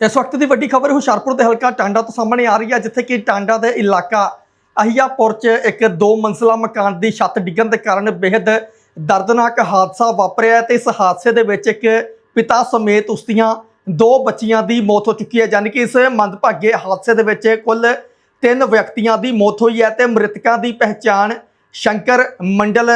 ਇਸ ਵਕਤ ਦੀ ਵੱਡੀ ਖਬਰ ਹੁਸ਼ਿਆਰਪੁਰ ਦੇ ਹਲਕਾ ਟਾਂਡਾ ਤੋਂ ਸਾਹਮਣੇ ਆ ਰਹੀ ਹੈ, ਜਿੱਥੇ ਕਿ ਟਾਂਡਾ ਦੇ ਇਲਾਕਾ ਅਹੀਆਪੁਰ 'ਚ ਇੱਕ ਦੋ ਮੰਜ਼ਲਾ ਮਕਾਨ ਦੀ ਛੱਤ ਡਿੱਗਣ ਦੇ ਕਾਰਨ ਬੇहद ਦਰਦਨਾਕ ਹਾਦਸਾ ਵਾਪਰਿਆ ਤੇ ਇਸ ਹਾਦਸੇ ਦੇ ਵਿੱਚ ਇੱਕ ਪਿਤਾ ਸਮੇਤ ਉਸ ਦੀਆਂ ਦੋ ਬੱਚੀਆਂ ਦੀ ਮੌਤ ਹੋ ਚੁੱਕੀ ਹੈ, ਯਾਨੀ ਕਿ ਇਸ ਮੰਦਭਾਗੇ ਹਾਦਸੇ ਦੇ ਵਿੱਚ ਕੁੱਲ ਤਿੰਨ ਵਿਅਕਤੀਆਂ ਦੀ ਮੌਤ ਹੋਈ ਹੈ ਤੇ ਮ੍ਰਿਤਕਾਂ ਦੀ ਪਹਿਚਾਣ ਸ਼ੰਕਰ ਮੰਡਲ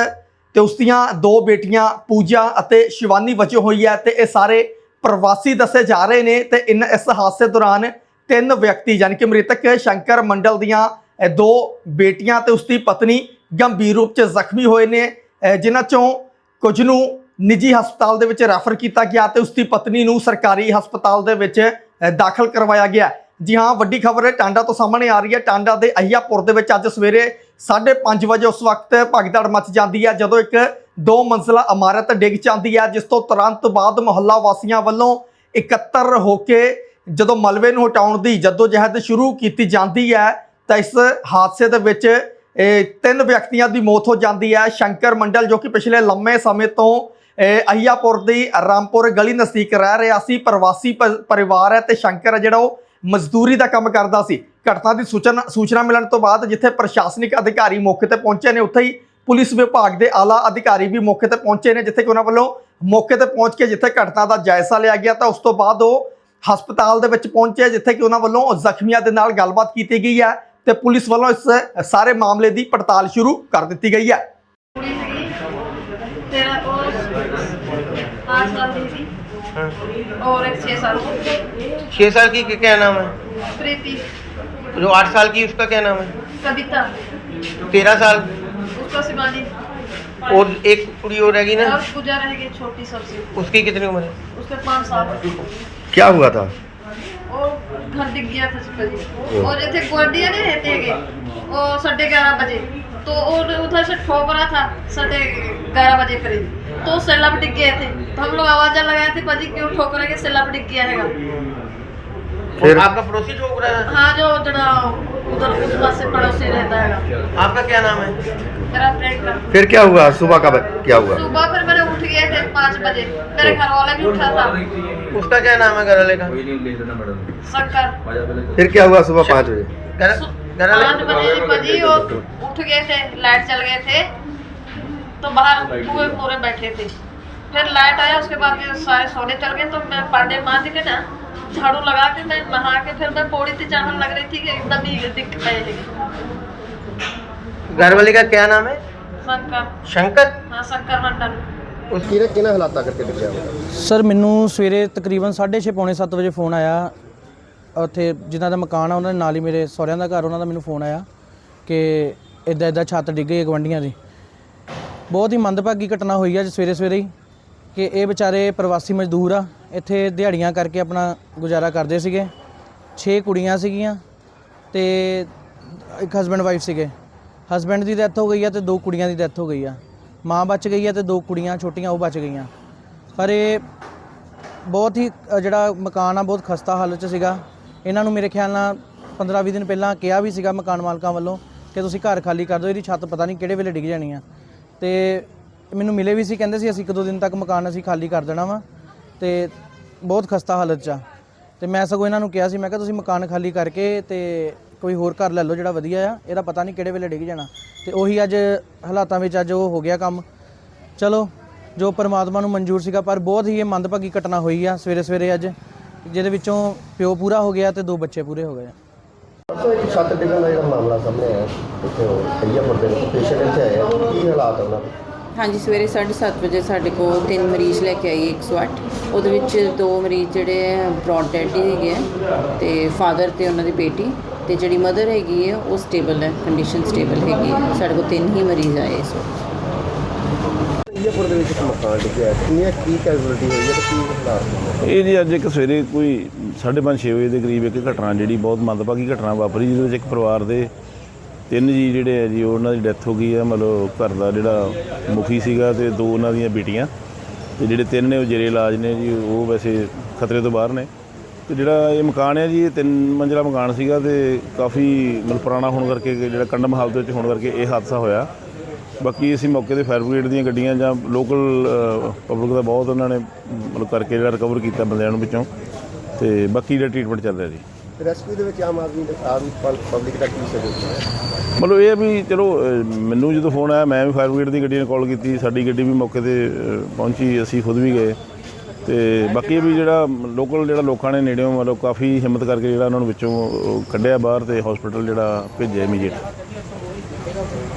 ਤੇ ਉਸ ਦੀਆਂ ਦੋ ਬੇਟੀਆਂ ਪੂਜਾ ਅਤੇ ਸ਼ਿਵਾਨੀ ਵਜੋਂ ਹੋਈ ਹੈ ਤੇ ਇਹ ਸਾਰੇ ਪ੍ਰਵਾਸੀ ਦੱਸੇ ਜਾ ਰਹੇ ਨੇ ਤੇ ਇਨ ਇਸ ਹਾਦਸੇ ਦੌਰਾਨ ਤਿੰਨ ਵਿਅਕਤੀ ਯਾਨੀ ਕਿ ਮ੍ਰਿਤਕ ਸ਼ੰਕਰ ਮੰਡਲ ਦੀਆਂ ਦੋ ਬੇਟੀਆਂ ਤੇ ਉਸ ਦੀ ਪਤਨੀ ਗੰਭੀਰ ਰੂਪ 'ਚ ਜ਼ਖਮੀ ਹੋਏ ਨੇ। ਜਿਨ੍ਹਾਂ ਚੋਂ ਕੁਝ ਨੂੰ ਨਿੱਜੀ ਹਸਪਤਾਲ ਦੇ ਵਿੱਚ ਰੈਫਰ ਕੀਤਾ ਗਿਆ ਤੇ ਉਸ ਦੀ ਪਤਨੀ ਨੂੰ ਸਰਕਾਰੀ ਹਸਪਤਾਲ ਦੇ ਵਿੱਚ ਦਾਖਲ ਕਰਵਾਇਆ ਗਿਆ। ਜੀ ਹਾਂ, ਵੱਡੀ ਖਬਰ ਹੈ ਟਾਂਡਾ ਤੋਂ ਸਾਹਮਣੇ ਆ ਰਹੀ ਹੈ। ਟਾਂਡਾ ਦੇ ਅਹੀਆਪੁਰ ਦੇ ਵਿੱਚ ਅੱਜ ਸਵੇਰੇ 5:30 ਵਜੇ ਉਸ ਵਕਤ ਭਗਦੜ ਮਚ ਜਾਂਦੀ ਹੈ, ਜਦੋਂ ਇੱਕ ਦੋ ਮੰਜ਼ਲਾ ਇਮਾਰਤ ਡਿੱਗ ਜਾਂਦੀ ਹੈ, ਜਿਸ ਤੋਂ ਤੁਰੰਤ ਬਾਅਦ ਮੁਹੱਲਾ ਵਾਸੀਆਂ ਵੱਲੋਂ ਇਕੱਤਰ ਹੋ ਕੇ ਜਦੋਂ ਮਲਬੇ ਨੂੰ ਹਟਾਉਣ ਦੀ ਜਦੋਜਹਿਦ ਸ਼ੁਰੂ ਕੀਤੀ ਜਾਂਦੀ ਹੈ, ਤਾਂ ਇਸ ਹਾਦਸੇ ਦੇ ਵਿੱਚ ਤਿੰਨ ਵਿਅਕਤੀਆਂ ਦੀ ਮੌਤ ਹੋ ਜਾਂਦੀ ਹੈ। ਸ਼ੰਕਰ ਮੰਡਲ, ਜੋ ਕਿ ਪਿਛਲੇ ਲੰਮੇ ਸਮੇਂ ਤੋਂ ਅਹੀਆਪੁਰ ਦੀ ਰਾਮਪੁਰ ਗਲੀ ਨਜ਼ਦੀਕ ਰਹਿ ਰਿਹਾ ਸੀ, ਪ੍ਰਵਾਸੀ ਪ- ਪਰਿਵਾਰ ਹੈ ਤੇ ਸ਼ੰਕਰ ਹੈ ਜਿਹੜਾ ਉਹ ਮਜ਼ਦੂਰੀ ਦਾ ਕੰਮ ਕਰਦਾ ਸੀ। ਘਟਨਾ ਦੀ ਸੂਚਨਾ ਸੂਚਨਾ ਮਿਲਣ ਤੋਂ ਬਾਅਦ ਜਿੱਥੇ ਪ੍ਰਸ਼ਾਸਨਿਕ ਅਧਿਕਾਰੀ ਮੌਕੇ ਤੇ ਪਹੁੰਚੇ ਨੇ, ਉੱਥੇ ਹੀ ਪੁਲਿਸ ਵਿਭਾਗ ਦੇ ਆਲਾ ਅਧਿਕਾਰੀ ਵੀ ਮੌਕੇ ਤੇ ਪਹੁੰਚੇ ਨੇ ਜਿੱਥੇ ਕਿ ਉਹਨਾਂ ਵੱਲੋਂ ਮੌਕੇ ਤੇ ਪਹੁੰਚ ਕੇ ਜਿੱਥੇ ਘਟਨਾ ਦਾ ਜਾਇਜ਼ਾ ਲਿਆ ਗਿਆ ਤਾਂ ਉਸ ਤੋਂ ਬਾਅਦ ਉਹ ਹਸਪਤਾਲ ਦੇ ਵਿੱਚ ਪਹੁੰਚੇ ਜਿੱਥੇ ਕਿ ਉਹਨਾਂ ਵੱਲੋਂ ਜ਼ਖਮੀਆਂ ਦੇ ਨਾਲ ਗੱਲਬਾਤ ਕੀਤੀ ਗਈ ਹੈ ਤੇ ਪੁਲਿਸ ਵੱਲੋਂ ਇਸ ਸਾਰੇ ਮਾਮਲੇ ਦੀ ਪੜਤਾਲ ਸ਼ੁਰੂ ਕਰ ਦਿੱਤੀ ਗਈ ਹੈ ਕੁੜੀ ਹੈਗੀ ਤੇਰਾ ਉਹ 8 ਸਾਲ ਦੀ ਸੀ और एक छह साल की छह साल की क्या नाम है प्रीति जो आठ साल की उसका क्या नाम है कविता तेरह साल शिवानी। और एक कुड़ी और रहेगी ना? और पूजा रहेगी छोटी सबसे। उसकी कितनी उम्र है? उसके पाँच साल। क्या हुआ था? वो घर दिख गया था जी और जैसे गुआढ़िया नहीं रहते हैं वो साढ़े ग्यारह बजे। तो और उधर से ठोक रहा था साढ़े ग्यारह बजे करीब। तो सैलाब डिग गए थे। तो हम लोग आवाज़ लगाए थे पाजी क्यों ठोक रहे हैं सैलाब डिग गया है और फिर आपका पड़ोसी ठोक रहा है? हाँ जो जरा उधर उस पास से पड़ोसी रहता है। आपका क्या नाम है? मेरा फ्रेंड का फिर क्या हुआ? सुबह का क्या हुआ? सुबह फिर मैंने उठ गए थे पाँच बजे। मेरे घर वाला भी उठा था। उसका क्या नाम है घर वाले का शंकर। फिर क्या हुआ सुबह पाँच बजे? घर वाले पाँच बजे बजी और उठ गए थे लाइट चल गए थे। तो बाहर पूरे पूरे बैठे थे। फिर लाइट आया उसके बाद फिर सारे सोने चल गए तो मैं पांडे माँ के ना झाड़ू लगा के मैं नहा के फिर मैं पौड़ी थी चाहन लग रही थी कि एकदम ही दिख पाएगी घर वाले का क्या नाम है शंकर शंकर हाँ शंकर मंडल किने किने हालात करके डिग्या ਸਰ ਮੈਨੂੰ ਸਵੇਰੇ ਤਕਰੀਬਨ 6:30 ਪੌਣੇ 7 ਵਜੇ ਫੋਨ ਆਇਆ ਉੱਥੇ ਜਿਨ੍ਹਾਂ ਦਾ ਮਕਾਨ ਆ ਉਹਨਾਂ ਦੇ ਨਾਲ ਹੀ ਮੇਰੇ ਸਹੁਰਿਆਂ ਦਾ ਘਰ ਉਹਨਾਂ ਦਾ ਮੈਨੂੰ ਫੋਨ ਆਇਆ ਕਿ ਇਦਾਂ ਇਦਾਂ ਛੱਤ ਡਿੱਗ ਗਈ ਗਵੰਡੀਆਂ ਦੀ ਬਹੁਤ ਹੀ ਮੰਦਭਾਗੀ ਘਟਨਾ ਹੋਈ ਆ ਅੱਜ ਸਵੇਰੇ ਸਵੇਰੇ ਹੀ ਕਿ ਇਹ ਵਿਚਾਰੇ ਪ੍ਰਵਾਸੀ ਮਜ਼ਦੂਰ ਆ, ਇੱਥੇ ਦਿਹਾੜੀਆਂ ਕਰਕੇ ਆਪਣਾ ਗੁਜ਼ਾਰਾ ਕਰਦੇ ਸੀਗੇ। 6 ਕੁੜੀਆਂ ਸੀਗੀਆਂ ਤੇ ਇੱਕ ਹਸਬੰਡ ਵਾਈਫ ਸੀਗੇ। ਹਸਬੰਡ ਦੀ ਡੈਥ ਹੋ ਗਈ ਆ ਤੇ ਦੋ ਕੁੜੀਆਂ ਦੀ ਡੈਥ ਹੋ ਗਈ ਆ। ਮਾਂ ਬਚ ਗਈ ਆ ਤੇ ਦੋ ਕੁੜੀਆਂ, ਛੋਟੀਆਂ ਉਹ ਬਚ ਗਈਆਂ। ਪਰ ਇਹ ਬਹੁਤ ਹੀ ਜਿਹੜਾ ਮਕਾਨ ਆ, ਬਹੁਤ ਖਸਤਾ ਹਾਲਤ 'ਚ ਸੀਗਾ। ਇਹਨਾਂ ਨੂੰ ਮੇਰੇ ਖਿਆਲ ਨਾਲ 15-20 ਦਿਨ ਪਹਿਲਾਂ ਕਿਹਾ ਵੀ ਸੀਗਾ ਮਕਾਨ ਮਾਲਕਾਂ ਵੱਲੋਂ ਕਿ ਤੁਸੀਂ ਘਰ ਖਾਲੀ ਕਰ ਦਿਓ, ਇਹਦੀ ਛੱਤ ਪਤਾ ਨਹੀਂ ਕਿਹੜੇ ਵੇਲੇ ਡਿੱਗ ਜਾਣੀ ਆ। ਤੇ ਮੈਨੂੰ ਮਿਲੇ ਵੀ ਸੀ, ਕਹਿੰਦੇ ਸੀ ਅਸੀਂ ਇੱਕ ਦੋ ਦਿਨ ਤੱਕ ਮਕਾਨ ਅਸੀਂ ਖਾਲੀ ਕਰ ਦੇਣਾ ਵਾ ਤੇ ਬਹੁਤ ਖਸਤਾ ਹਾਲਤ 'ਚ ਆ। ਤੇ ਮੈਂ ਸਗੋਂ ਇਹਨਾਂ ਨੂੰ ਕਿਹਾ ਸੀ, ਮੈਂ ਕਿਹਾ ਤੁਸੀਂ ਮਕਾਨ ਖਾਲੀ ਕਰਕੇ ਤੇ ਕੋਈ ਹੋਰ ਘਰ ਲੈ ਲਓ ਜਿਹੜਾ ਵਧੀਆ ਆ, ਇਹਦਾ ਪਤਾ ਨਹੀਂ ਕਿਹੜੇ ਵੇਲੇ ਡਿੱਗ ਜਾਣਾ। ਤੇ ਉਹੀ ਅੱਜ ਹਾਲਾਤਾਂ ਵਿੱਚ ਅੱਜ ਉਹ ਹੋ ਗਿਆ ਕੰਮ। ਚਲੋ, ਜੋ ਪਰਮਾਤਮਾ ਨੂੰ ਮਨਜ਼ੂਰ ਸੀਗਾ, ਪਰ ਬਹੁਤ ਹੀ ਇਹ ਮੰਦਭਾਗੀ ਘਟਨਾ ਹੋਈ ਆ ਸਵੇਰੇ ਸਵੇਰੇ ਅੱਜ, ਜਿਹਦੇ ਵਿੱਚੋਂ ਪਿਓ ਪੂਰਾ ਹੋ ਗਿਆ ਤੇ ਦੋ ਬੱਚੇ ਪੂਰੇ ਹੋ ਗਏ ਆ। ਇੱਕ ਛੱਤ ਡਿੱਗਣ ਦਾ ਜਿਹੜਾ ਮਾਮਲਾ ਸਾਹਮਣੇ ਆਇਆ, ਇੱਥੇ ਕਈਆ ਪਰਦੇ ਪੇਸ਼ੈਂਟ ਇੱਥੇ ਆਏ ਕੀ ਹਾਲਾਤ ਉਹਨਾਂ ਦੇ? ਹਾਂਜੀ ਸਵੇਰੇ 7:30 ਵਜੇ ਸਾਡੇ ਕੋਲ ਤਿੰਨ ਮਰੀਜ਼ ਲੈ ਕੇ ਆਈ 108 ਉਹਦੇ ਵਿੱਚ ਦੋ ਮਰੀਜ਼ ਜਿਹੜੇ ਬ੍ਰੌਡ ਡੈਡ ਹੀ ਹੈਗੇ ਆ ਤੇ ਫਾਦਰ ਤੇ ਉਹਨਾਂ ਦੀ ਬੇਟੀ ਤੇ ਜਿਹੜੀ ਮਦਰ ਹੈਗੀ ਹੈ ਉਹ ਸਟੇਬਲ ਹੈ ਕੰਡੀਸ਼ਨ ਸਟੇਬਲ ਹੈਗੀ ਹੈ ਸਾਡੇ ਕੋਲ ਤਿੰਨ ਹੀ ਮਰੀਜ਼ ਆਏ ਇਸ ਵਕਤ। ਕਈਆਪੁਰ ਦੇ ਵਿੱਚ ਇੱਕ ਮਕਾਨ ਡਿੱਗਿਆ ਕਿੰਨੀਆਂ ਕੀ ਕੈਜੂਅਲਟੀ ਹੋਈ ਹੈ ਤੇ ਕੀ ਹਾਲਾਤ ਨੇ? ਇਹ ਜੀ ਅੱਜ ਇੱਕ ਸਵੇਰੇ ਕੋਈ 5:30 6 ਵਜੇ ਦੇ ਕਰੀਬ ਇੱਕ ਘਟਨਾ ਜਿਹੜੀ ਬਹੁਤ ਮੰਦਭਾਗੀ ਘਟਨਾ ਵਾਪਰੀ ਜਿਹਦੇ ਵਿੱਚ ਇੱਕ ਪਰਿਵਾਰ ਦੇ ਤਿੰਨ ਜੀ ਜਿਹੜੇ ਆ ਜੀ ਉਹਨਾਂ ਦੀ ਡੈਥ ਹੋ ਗਈ ਆ, ਮਤਲਬ ਘਰ ਦਾ ਜਿਹੜਾ ਮੁਖੀ ਸੀਗਾ ਤੇ ਦੋ ਉਹਨਾਂ ਦੀਆਂ ਬੇਟੀਆਂ। ਤੇ ਜਿਹੜੇ ਤਿੰਨ ਨੇ, ਉਹ ਜੇਰੇ ਇਲਾਜ ਨੇ ਜੀ, ਉਹ ਵੈਸੇ ਖਤਰੇ ਤੋਂ ਬਾਹਰ ਨੇ। ਤੇ ਜਿਹੜਾ ਇਹ ਮਕਾਨ ਹੈ ਜੀ, ਇਹ ਤਿੰਨ ਮੰਜ਼ਲਾ ਮਕਾਨ ਸੀਗਾ ਤੇ ਕਾਫੀ ਮਤਲਬ ਪੁਰਾਣਾ ਹੋਣ ਕਰਕੇ ਕਿ ਜਿਹੜਾ ਕੰਡਮ ਹਾਲਤ ਵਿੱਚ ਹੋਣ ਕਰਕੇ ਇਹ ਹਾਦਸਾ ਹੋਇਆ। ਬਾਕੀ ਅਸੀਂ ਮੌਕੇ ਤੇ ਫਾਇਰ ਬ੍ਰਿਗੇਡ ਦੀਆਂ ਗੱਡੀਆਂ ਜਾਂ ਲੋਕਲ ਪਬਲਿਕ ਦਾ ਬਹੁਤ ਉਹਨਾਂ ਨੇ ਮਤਲਬ ਕਰਕੇ ਜਿਹੜਾ ਰਿਕਵਰ ਕੀਤਾ ਬੰਦਿਆਂ ਨੂੰ ਵਿੱਚੋਂ। ਤੇ ਬਾਕੀ ਦਾ ਟ੍ਰੀਟਮੈਂਟ ਚੱਲ ਰਿਹਾ ਜੀ। ਰੈਸਕਿਊ ਦੇ ਵਿੱਚ ਆਮ ਆਦਮੀ ਦਾ ਆਮ ਪਬਲਿਕ ਦਾ ਕੀ ਸਹਿਯੋਗ ਹੈ ਮਤਲਬ ਇਹ ਆ ਵੀ ਚਲੋ ਅਹ, ਮੈਨੂੰ ਜਦੋਂ ਫੋਨ ਆਇਆ ਮੈਂ ਵੀ ਫਾਇਰ ਬ੍ਰਿਗੇਡ ਦੀ ਗੱਡੀ ਨੇ ਕਾਲ ਕੀਤੀ ਸਾਡੀ ਗੱਡੀ ਵੀ ਮੌਕੇ ਤੇ ਅਹ, ਪਹੁੰਚੀ ਅਸੀਂ ਖੁਦ ਵੀ ਗਏ। ਤੇ ਬਾਕੀ ਇਹ ਵੀ ਜਿਹੜਾ ਲੋਕਲ ਜਿਹੜਾ ਲੋਕਾਂ ਨੇ ਨੇੜਿਓਂ ਮਤਲਬ ਕਾਫੀ ਹਿੰਮਤ ਕਰਕੇ ਜਿਹੜਾ ਉਹਨਾਂ ਨੂੰ ਵਿੱਚੋਂ ਅਹ, ਕੱਢਿਆ ਬਾਹਰ ਤੇ ਹਸਪੀਟਲ ਜਿਹੜਾ ਭੇਜਿਆ ਇਮੀਡੀਏਟ